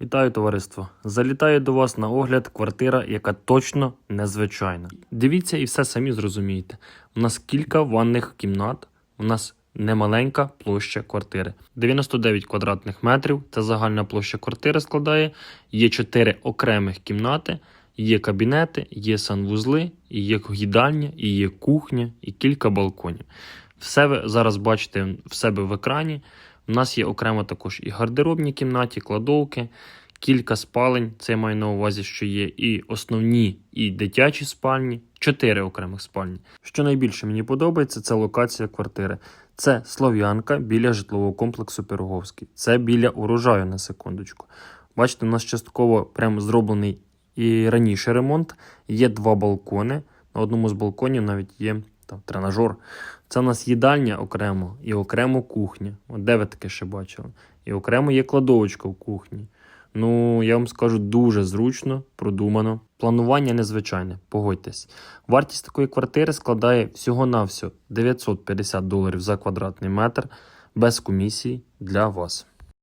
Вітаю товариство! Залітаю до вас на огляд квартира, яка точно незвичайна. Дивіться і все самі зрозумієте. У нас кілька ванних кімнат, у нас немаленька площа квартири. 99 квадратних метрів це загальна площа квартири складає. Є 4 окремих кімнати, є кабінети, є санвузли, і є їдальня, і є кухня, і кілька балконів. Все ви зараз бачите в себе в екрані. У нас є окремо також і гардеробні кімнаті, кладовки, кілька спалень. Це маю на увазі, що є і основні, і дитячі спальні, чотири окремих спальні. Що найбільше мені подобається, це локація квартири. Це Слов'янка біля житлового комплексу Пироговський. Це біля урожаю на секундочку. Бачите, у нас частково прямо зроблений і раніше ремонт. Є два балкони. На одному з балконів навіть є там тренажер. Це у нас їдальня окремо і окремо кухня. От де ви таке ще бачили? І окремо є кладовочка в кухні. Ну, я вам скажу, дуже зручно, продумано. Планування незвичайне, погодьтесь. Вартість такої квартири складає всього-навсього 950 доларів за квадратний метр без комісії для вас.